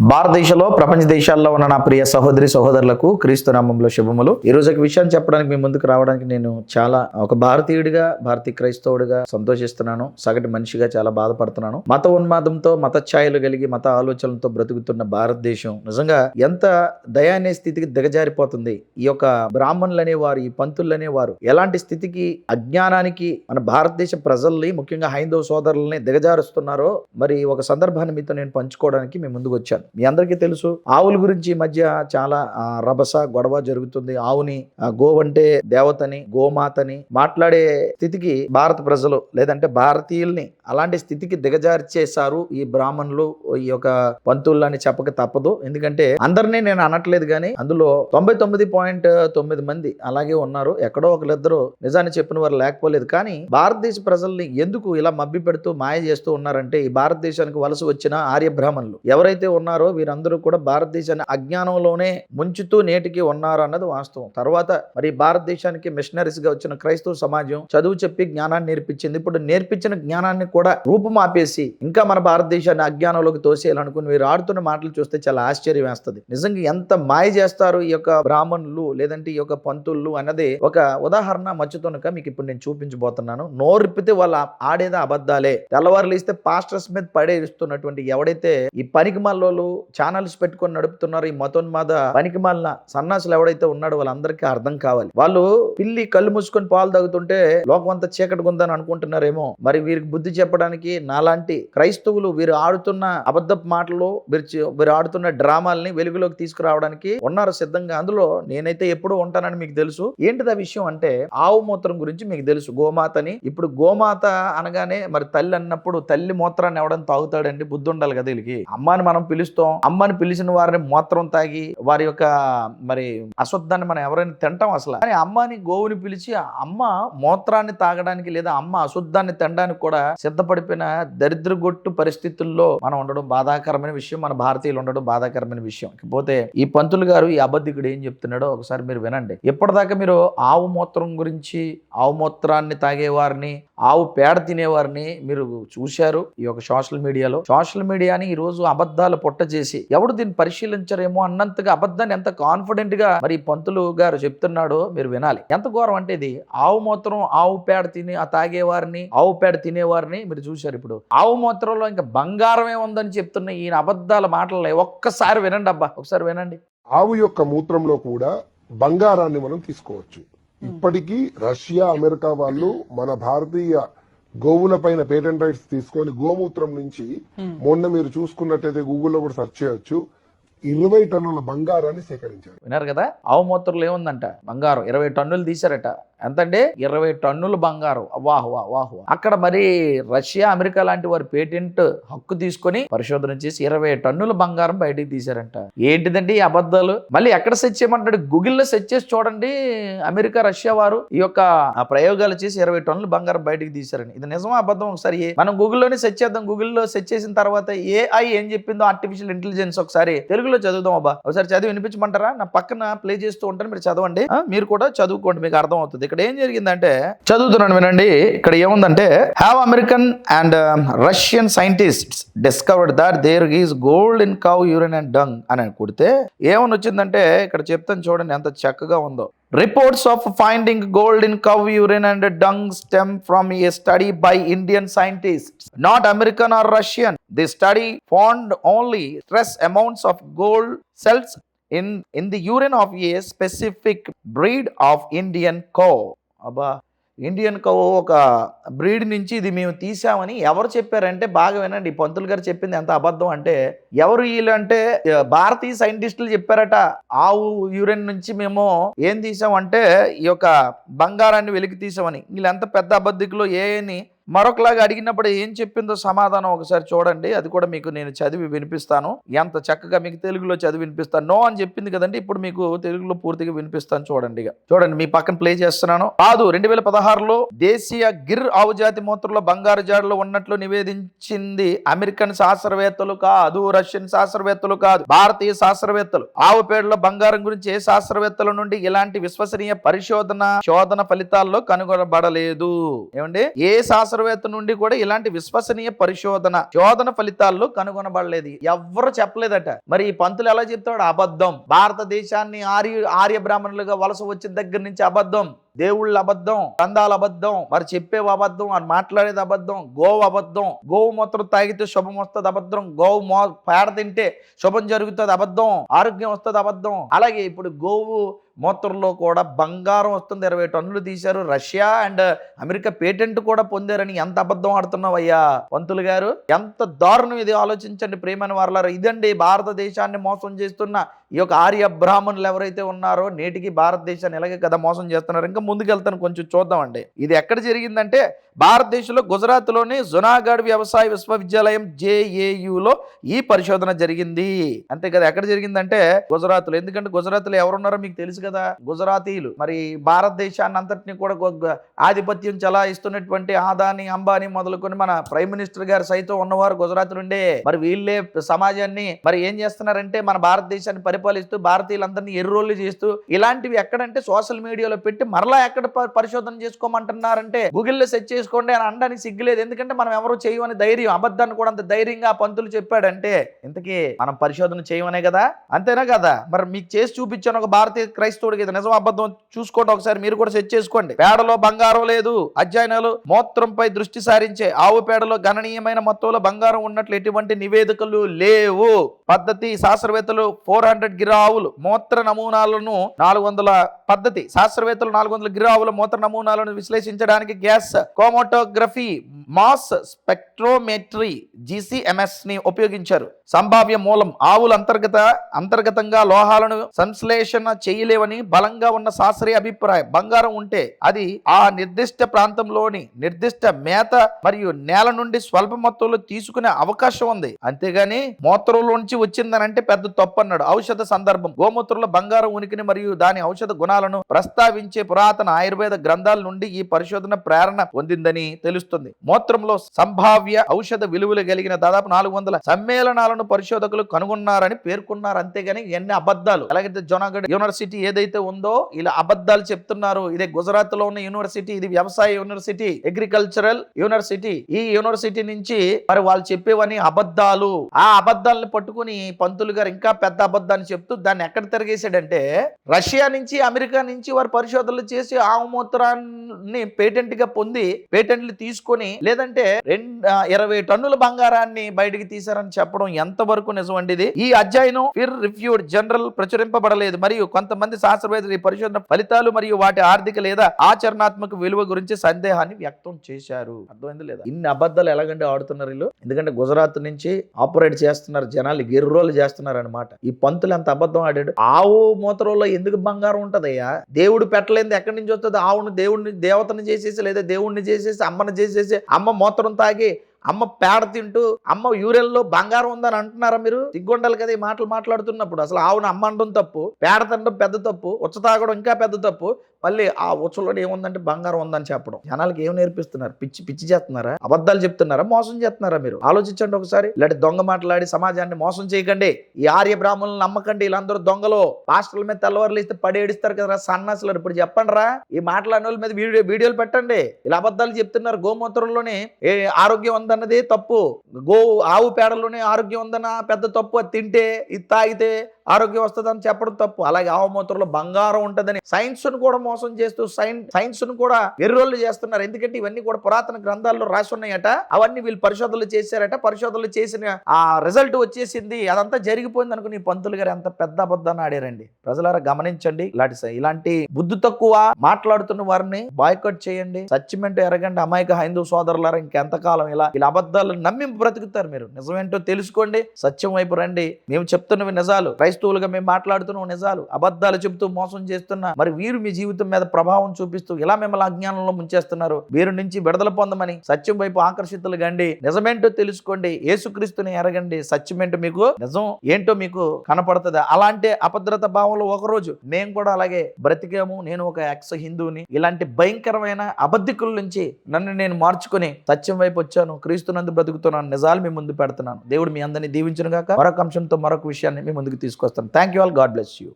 భారతదేశంలో ప్రపంచ దేశాల్లో ఉన్న నా ప్రియ సహోదరి సహోదరులకు క్రీస్తు నామంలో శుభములు. ఈ రోజు ఒక విషయం చెప్పడానికి మీ ముందుకు రావడానికి నేను చాలా ఒక భారతీయుడిగా భారతీయ క్రైస్తవుడిగా సంతోషిస్తున్నాను. సగటు మనిషిగా చాలా బాధపడుతున్నాను. మత ఉన్మాదంతో మత ఛాయలు కలిగి మత ఆలోచనలతో బ్రతుకుతున్న భారతదేశం నిజంగా ఎంత దయానే స్థితికి దిగజారిపోతుంది. ఈ యొక్క బ్రాహ్మణులనే వారు ఈ పంతులనే వారు ఎలాంటి స్థితికి అజ్ఞానానికి మన భారతదేశ ప్రజల్ని ముఖ్యంగా హైందవ సోదరుల్ని దిగజారుస్తున్నారో మరి ఒక సందర్భాన్ని మీతో నేను పంచుకోవడానికి మీ ముందుకు వచ్చాను. మీ అందరికీ తెలుసు ఆవుల గురించి ఈ మధ్య చాలా రభస గొడవ జరుగుతుంది. ఆవుని గోవంటే దేవతని గోమాతని మాట్లాడే స్థితికి భారత ప్రజలు లేదంటే భారతీయుల్ని అలాంటి స్థితికి దిగజార్చేశారు ఈ బ్రాహ్మణులు. ఈ యొక్క పంతులని చెప్పక తప్పదు. ఎందుకంటే అందరినీ నేను అనట్లేదు కానీ అందులో తొంభై తొమ్మిది పాయింట్ తొమ్మిది మంది అలాగే ఉన్నారు. ఎక్కడో ఒకరిద్దరు నిజాన్ని చెప్పిన వారు లేకపోలేదు. కానీ భారతదేశ ప్రజల్ని ఎందుకు ఇలా మబ్బి పెడుతూ మాయ చేస్తూ ఉన్నారంటే ఈ భారతదేశానికి వలస వచ్చిన ఆర్య బ్రాహ్మణులు ఎవరైతే ఉన్నారో వీరందరూ కూడా భారతదేశాన్ని అజ్ఞానంలోనే ముంచుతూ నేటికి ఉన్నారు అన్నది వాస్తవం. తర్వాత మరి భారతదేశానికి మిషనరీస్గా వచ్చిన క్రైస్తవ సమాజం చదువు చెప్పి జ్ఞానాన్ని నేర్పించింది. ఇప్పుడు నేర్పించిన జ్ఞానాన్ని కూడా రూపుమాపేసి ఇంకా మన భారతదేశాన్ని అజ్ఞానంలోకి తోసేయాలనుకుని వీరు ఆడుతున్న మాటలు చూస్తే చాలా ఆశ్చర్యం వేస్తుంది. నిజంగా ఎంత మాయ చేస్తారు ఈ యొక్క బ్రాహ్మణులు లేదంటే ఈ యొక్క పంతులు అన్నది ఒక ఉదాహరణ మచ్చుతునక మీకు ఇప్పుడు నేను చూపించబోతున్నాను. నోరిప్పితే వాళ్ళు ఆడేది అబద్ధాలే. తెల్లవారులు ఇస్తే పాస్టర్స్ మీద పడేస్తున్నటువంటి ఎవడైతే ఈ పనికి మల్లోలు ఛానల్స్ పెట్టుకొని నడుపుతున్నారు ఈ మతోన్మాద పనికి మాలిన సన్నాసులు ఎవడైతే ఉన్నాడో వాళ్ళందరికీ అర్థం కావాలి. వాళ్ళు పిల్లి కళ్ళు మూసుకొని పాలు తాగుతుంటే లోకం అంతా చీకటి ఉందని అనుకుంటున్నారేమో. మరి వీరికి బుద్ధి చెప్పడానికి నాలాంటి క్రైస్తవులు వీరు ఆడుతున్న అబద్ధపు మాటలు వీరు వీరు ఆడుతున్న డ్రామాల్ని వెలుగులోకి తీసుకురావడానికి ఉన్నారు సిద్ధంగా అందులో నేనైతే ఎప్పుడూ ఉంటానని మీకు తెలుసు. ఏంటిది ఆ విషయం అంటే ఆవు మూత్రం గురించి మీకు తెలుసు. గోమాతని ఇప్పుడు గోమాత అనగానే మరి తల్లి అన్నప్పుడు తల్లి మూత్రాన్ని ఎవడని తాగుతాడండి? బుద్ధి ఉండాలి కదా వీళ్ళకి. అమ్మని మనం పిలుస్తూ అమ్మని పిలిచిన వారిని మూత్రం తాగి వారి యొక్క మరి అశుద్ధాన్ని మనం ఎవరైనా తింటాం అసలు. కానీ అమ్మని గోవుని పిలిచి ఆ అమ్మ మూత్రాన్ని తాగడానికి లేదా అమ్మ అశుద్ధాన్ని తినడానికి కూడా సిద్ధపడిపోయిన దరిద్రగొట్టు పరిస్థితుల్లో మనం ఉండడం బాధాకరమైన విషయం. మన భారతీయులు ఉండడం బాధాకరమైన విషయం. ఇకపోతే ఈ పంతులు గారు ఈ అబద్ధికుడు ఏం చెప్తున్నాడో ఒకసారి మీరు వినండి. ఇప్పటిదాకా మీరు ఆవు మూత్రం గురించి ఆవు మూత్రాన్ని తాగేవారిని ఆవు పేడ తినేవారిని మీరు చూశారు ఈ యొక్క సోషల్ మీడియాలో. సోషల్ మీడియాని ఈ రోజు అబద్ధాలు పుట్ట చేసి ఎవడు దీన్ని పరిశీలించరేమో అన్నంతగా అబద్ధాన్ని ఎంత కాన్ఫిడెంట్గా మరి పంతులు గారు చెప్తున్నాడో మీరు వినాలి. ఎంత ఘోరం అంటే ఇది ఆవు మూత్రం ఆవు పేడ తిని ఆ తాగేవారిని ఆవు పేడ తినేవారిని మీరు చూశారు ఇప్పుడు. ఆవు మూత్రంలో ఇంకా బంగారమే ఉందని చెప్తున్న ఈయన అబద్ధాల మాటలు ఒక్కసారి వినండి అబ్బా ఒకసారి వినండి. ఆవు యొక్క మూత్రంలో కూడా బంగారాన్ని మనం తీసుకోవచ్చు. ఇప్పటికీ రష్యా అమెరికా వాళ్ళు మన భారతీయ గోవుల పైన పేటెంట్ రైట్స్ తీసుకొని గోమూత్రం నుంచి మొన్న మీరు చూసుకున్నట్టయితే గూగుల్లో కూడా సెర్చ్ చేయొచ్చు. ఇరవై టన్నుల బంగారాన్ని సేకరించారు. విన్నారు కదా? ఆవు మూత్రంలో ఏముందంట? బంగారం. ఇరవై టన్నులు తీశారట. ఎంతండి? ఇరవై టన్నులు బంగారం. వాహ్ వాహ్ వాహ్ అక్కడ మరి రష్యా అమెరికా లాంటి వారి పేటెంట్ హక్కు తీసుకొని పరిశోధన చేసి ఇరవై టన్నుల బంగారం బయటికి తీశారంట. ఏంటిదండి ఈ అబద్ధాలు? మళ్ళీ ఎక్కడ సెర్చ్ చేయమంటాడు గూగుల్లో సెర్చ్ చేసి చూడండి అమెరికా రష్యా వారు ఈ యొక్క ప్రయోగాలు చేసి ఇరవై టన్నుల బంగారం బయటికి తీశారని. ఇది నిజమా అబద్ధం ఒకసారి? ఏ- మనం గూగుల్లోనే సెర్చ్ చేద్దాం. గూగుల్లో సెర్చ్ చేసిన తర్వాత ఏఐ ఏం చెప్పిందో? ఆర్టిఫిషియల్ ఇంటెలిజెన్స్ ఒకసారి తెలుగులో చదువుదాం అబ్బా. ఒకసారి చదివి వినిపించమంటారా? నా పక్కన ప్లే చేస్తూ ఉంటాను. మీరు చదవండి. మీరు కూడా చదువుకోండి. మీకు అర్థం అవుతుంది ఇక్కడ ఏం జరిగిందంటే చదువుతున్నాను వినండి. ఇక్కడ ఏముందంటే have American and Russian scientists discovered that there is gold in cow urine and dung అని కొడితే ఏమని వచ్చిందంటే ఇక్కడ చెప్తాను చూడండి ఎంత చక్కగా ఉందో. Reports of finding gold in cow urine and dung stem from a study by Indian scientist not American or Russian the study found only stress amounts of gold cells in in the urine of a specific breed of Indian cow అబ్బా Indian కో ఒక breed నుంచి ఇది మేము తీసామని ఎవరు చెప్పారంటే బాగా వినండి పంతులు గారు చెప్పింది ఎంత అబద్ధం అంటే ఎవరు వీళ్ళు అంటే భారతీయ సైంటిస్టులు చెప్పారట ఆవు యూరిన్ నుంచి మేము ఏం తీసామంటే ఈ యొక్క బంగారాన్ని వెలికి తీసామని. వీళ్ళు ఎంత పెద్ద అబద్ధికులు ఏ అని మరొకలాగా అడిగినప్పుడు ఏం చెప్పిందో సమాధానం ఒకసారి చూడండి. అది కూడా మీకు నేను చదివి వినిపిస్తాను. ఎంత చక్కగా మీకు తెలుగులో చదివి వినిపిస్తాను. నో అని చెప్పింది కదండి. ఇప్పుడు మీకు తెలుగులో పూర్తిగా వినిపిస్తాను చూడండి ఇక. చూడండి మీ పక్కన ప్లే చేస్తున్నాను. కాదు రెండు వేల పదహారులో దేశీయ గిర్ ఆవు జాతి మూత్రంలో బంగారు జాడలో ఉన్నట్లు నివేదించింది అమెరికన్ శాస్త్రవేత్తలు కాదు రష్యన్ శాస్త్రవేత్తలు కాదు భారతీయ శాస్త్రవేత్తలు. ఆవు పేడలో బంగారం గురించి ఏ శాస్త్రవేత్తల నుండి ఇలాంటి విశ్వసనీయ పరిశోధన శోధన ఫలితాల్లో కనుగొనబడలేదు? ఏమండి? ఏ శాస్త్ర శాస్త్రవేత్త నుండి కూడా ఇలాంటి విశ్వసనీయ పరిశోధన శోధన ఫలితాల్లో కనుగొనబడలేదు. ఎవ్వరు చెప్పలేదట. మరి ఈ పంతులు ఎలా చెప్తాడు? అబద్ధం. భారతదేశాన్ని ఆర్య ఆర్య బ్రాహ్మణులుగా వలస వచ్చిన దగ్గర నుంచి అబద్ధం. దేవుళ్ళు అబద్ధం గ్రంథాలు అబద్ధం మరి చెప్పేవి అబద్ధం అని మాట్లాడేది అబద్ధం గోవు అబద్ధం. గోవు మూత్రం తాగితే శుభం వస్తుంది అబద్ధం గోవు మో పేడ తింటే శుభం జరుగుతుంది అబద్ధం ఆరోగ్యం వస్తుంది అబద్ధం. అలాగే ఇప్పుడు గోవు మూత్రంలో కూడా బంగారం వస్తుంది. ఇరవై టన్నులు తీశారు రష్యా అండ్ అమెరికా పేటెంట్ కూడా పొందారని ఎంత అబద్ధం ఆడుతున్నావయ్యా పంతులు గారు ఎంత దారుణం ఇది. ఆలోచించండి ప్రేమని వారలారు. ఇదండి భారతదేశాన్ని మోసం చేస్తున్న ఈ యొక్క ఆర్య బ్రాహ్మణులు ఎవరైతే ఉన్నారో నేటికి భారతదేశాన్ని ఎలాగే కదా మోసం చేస్తున్నారు ఇంకా ముందుకెళ్తాను కొంచెం చూద్దామండి. ఇది ఎక్కడ జరిగిందంటే భారతదేశంలో గుజరాత్లోని జునాగఢ్ వ్యవసాయ విశ్వవిద్యాలయం జేఏయులో ఈ పరిశోధన జరిగింది. అంతే కదా ఎక్కడ జరిగిందంటే గుజరాత్లో. ఎందుకంటే గుజరాత్లో ఎవరున్నారో మీకు తెలుసు కదా గుజరాతీలు మరి భారతదేశాన్ని అంతటిని కూడా ఆధిపత్యం చలాయిస్తున్నటువంటి ఆదాని అంబానీ మొదలుకొని మన ప్రైమ్ మినిస్టర్ గారు సైతం ఉన్నవారు గుజరాత్ నుండే మరి వీళ్ళే సమాజాన్ని మరి ఏం చేస్తున్నారంటే మన భారతదేశాన్ని పరిపాలిస్తూ భారతీయులందరినీ ఎర్రోళ్ళు చేస్తూ ఇలాంటివి ఎక్కడంటే సోషల్ మీడియాలో పెట్టి మరలా ఎక్కడ పరిశోధన చేసుకోమంటున్నారంటే గూగుల్లో సెర్చ్ చేసుకోండి అని అనడానికి సిగ్గులేదు. ఎందుకంటే మనం ఎవరు చేయమని ధైర్యం అబద్ధాన్ని కూడా అంత ధైర్యంగా పంతులు చెప్పాడంటే ఇంతకీ మనం పరిశోధన చేయమనే కదా? అంతేనా కదా? మరి మీకు చేసి చూపించాను ఒక భారతీయ క్రైస్తవుడికి ఇది నిజం అబద్ధం చూసుకోండి ఒకసారి మీరు కూడా సెట్ చేసుకోండి. పేడలో బంగారం లేదు అధ్యయనాలు మూత్రంపై దృష్టి సారించే ఆవు పేడలో గణనీయమైన మొత్తంలో బంగారం ఉన్నట్లు ఎటువంటి నివేదికలు లేవు. పద్ధతి శాస్త్రవేత్తలు ఫోర్ హండ్రెడ్ గిరావులు మూత్ర నమూనాలను నాలుగు వందల పద్ధతి శాస్త్రవేత్తలు నాలుగు వందల గిరావుల మూత్ర నమూనాలను విశ్లేషించడానికి గ్యాస్ కోమ కోమోటోగ్రఫీ మాస్ స్పెక్ట్రోమెట్రీ జిసిఎంఎస్ని ఉపయోగించారు. సంభావ్య మూలం ఆవుల అంతర్గత అంతర్గతంగా లోహాలను సంశ్లేషణ చేయలేవని బలంగా ఉన్న శాస్త్రీయ అభిప్రాయం బంగారం ఉంటే అది ఆ నిర్దిష్ట ప్రాంతంలోని నిర్దిష్ట మేత మరియు నేల నుండి స్వల్ప మొత్తంలో తీసుకునే అవకాశం ఉంది. అంతేగాని మూత్రంలోంచి వచ్చిందనంటే పెద్ద తప్పు అన్నాడు ఔషధ సందర్భం గోమూత్రంలో బంగారం ఉనికిని మరియు దాని ఔషధ గుణాలను ప్రస్తావించే పురాతన ఆయుర్వేద గ్రంథాల నుండి ఈ పరిశోధన ప్రేరణ పొందింది. ఉందని తెలుస్తుంది. మూత్రంలో సంభావ్య ఔషధ విలువలు కలిగిన దాదాపు నాలుగు వందల సమ్మేళనాలను పరిశోధకులు కనుగొన్నారని పేర్కొన్నారు. అంతేగాని ఎన్ని అబద్ధాలు? అలాగైతే జోనాగఢ్ యూనివర్సిటీ ఏదైతే ఉందో ఇలా అబద్ధాలు చెప్తున్నారు. ఇదే గుజరాత్లో ఉన్న యూనివర్సిటీ ఇది వ్యవసాయ యూనివర్సిటీ అగ్రికల్చరల్ యూనివర్సిటీ. ఈ యూనివర్సిటీ నుంచి మరి వాళ్ళు చెప్పేవని అబద్ధాలు. ఆ అబద్ధాలను పట్టుకుని పంతులు గారు ఇంకా పెద్ద అబద్ధాన్ని చెప్తూ దాన్ని ఎక్కడ తిరిగేశాడంటే రష్యా నుంచి అమెరికా నుంచి వారు పరిశోధనలు చేసి ఆవుమూత్రాన్ని పేటెంట్గా పొంది పేటెంట్లు తీసుకొని లేదంటే రెండు ఇరవై టన్నుల బంగారాన్ని బయటికి తీశారని చెప్పడం ఎంతవరకు నిజం అండి ఇది? ఈ అధ్యయనం ఫిర్ రివ్యూడ్ జనరల్ ప్రచురింపబడలేదు. మరియు కొంతమంది శాస్త్రవేత్తలు ఈ పరిశోధన ఫలితాలు మరియు వాటి ఆర్థిక లేదా ఆచరణాత్మక విలువ గురించి సందేహాన్ని వ్యక్తం చేశారు. అర్థమైంది లేదా? ఇన్ని అబద్ధాలు ఎలాగంటే ఆడుతున్నారు వీళ్ళు? ఎందుకంటే గుజరాత్ నుంచి ఆపరేట్ చేస్తున్నారు జనాలు గిర్రోలు చేస్తున్నారు అనమాట ఈ పంతులు ఎంత అబద్ధం ఆడాడు? ఆవు మూత్రంలో ఎందుకు బంగారం ఉంటదయ్యా? దేవుడు పెట్టలేదు ఎక్కడి నుంచి వస్తుంది? ఆవును దేవుడిని దేవతను చేసేసి లేదా దేవుడిని చేసేసి అమ్మను చేసేసి అమ్మ మూత్రం తాగి అమ్మ పేడ తింటూ అమ్మ యూరియన్లో బంగారం ఉందని అంటున్నారా మీరు? సిగ్గుండాలి కదా ఈ మాటలు మాట్లాడుతున్నప్పుడు. అసలు ఆవును అమ్మ అనడం తప్పు పేడ తినడం పెద్ద తప్పు ఉచ్చ తాగడం ఇంకా పెద్ద తప్పు. మళ్ళీ ఆ ఉచ్చలో ఏముందంటే బంగారం ఉందని చెప్పడం. జనాలకి ఏం నేర్పిస్తున్నారు? పిచ్చి పిచ్చి చేస్తున్నారా? అబద్ధాలు చెప్తున్నారా? మోసం చేస్తున్నారా మీరు? ఆలోచించండి ఒకసారి. ఇలాంటి దొంగ మాట్లాడి సమాజాన్ని మోసం చేయకండి. ఈ ఆర్య బ్రాహ్మణులను నమ్మకండి. వీళ్ళందరూ దొంగలు. పాస్టర్ల మీద తెల్లవారులు ఇస్తే పడి ఏడుస్తారు కదా సన్నాసులు ఇప్పుడు చెప్పండి రా. ఈ మాట్లాడిన వాళ్ళ మీద వీడియో వీడియోలు పెట్టండి. ఇలా అబద్ధాలు చెప్తున్నారు గోమూత్రంలోనే. ఏ ఆరోగ్యం ఉందన్నది తప్పు. గో ఆవు పేడలోనే ఆరోగ్యం ఉందన్న పెద్ద తప్పు అది తింటే ఇది తాగితే ఆరోగ్యం వస్తుందని చెప్పడం తప్పు. అలాగే ఆవమూత్రంలో బంగారం ఉంటుందని సైన్స్ను కూడా మోసం చేస్తూ సైన్ సైన్స్ను కూడా వెర్రోళ్ళు చేస్తున్నారు. ఎందుకంటే ఇవన్నీ కూడా పురాతన గ్రంథాల్లో రాసి ఉన్నాయట అవన్నీ వీళ్ళు పరిశోధనలు చేశారట. పరిశోధనలు చేసిన ఆ రిజల్ట్ వచ్చేసింది. అదంతా జరిగిపోయింది అనుకుని పంతులు గారు ఎంత పెద్ద అబద్ధాన్ని ఆడారండి. ప్రజలారా గమనించండి. ఇలాంటి ఇలాంటి బుద్ధి తక్కువ మాట్లాడుతున్న వారిని బాయ్కట్ చేయండి. సచ్చిమెంట్ ఎరగండి. అమాయక హైందూ సోదరులారా ఇంకెంతకాలం ఇలా ఇలా అబద్ధాలు నమ్మి బ్రతుకుతారు మీరు. నిజమేంటో తెలుసుకోండి. సత్యం వైపు రండి. మేము చెప్తున్నవి నిజాలు. క్రైస్తవులుగా మేము మాట్లాడుతున్న నిజాలు అబద్ధాలు చెబుతూ మోసం చేస్తున్నా మరి వీరు మీ జీవితం మీద ప్రభావం చూపిస్తూ ఇలా మిమ్మల్ని అజ్ఞానంలో ముంచేస్తున్నారు. వీరి నుంచి విడుదల పొందమని సత్యం వైపు ఆకర్షితులు గండి నిజమేంటో తెలుసుకోండి. ఏసుక్రీస్తుని ఎరగండి. సత్యమేంటో మీకు నిజం ఏంటో మీకు కనపడుతుంది. అలాంటి అభద్రత భావంలో ఒకరోజు మేము కూడా అలాగే బ్రతికాము. నేను ఒక ఎక్స్ హిందువుని. ఇలాంటి భయంకరమైన అబద్ధికుల నుంచి నన్ను నేను మార్చుకుని సత్యం వైపు వచ్చాను. క్రీస్తునందు బ్రతుకుతున్నాను. నిజాలు మీ ముందు పెడుతున్నాను. దేవుడు మీ అందరినీ దీవించను గాక మరొక అంశంతో మరొక విషయాన్ని మీ ముందుకు తీసుకొస్తాను thank you all God bless you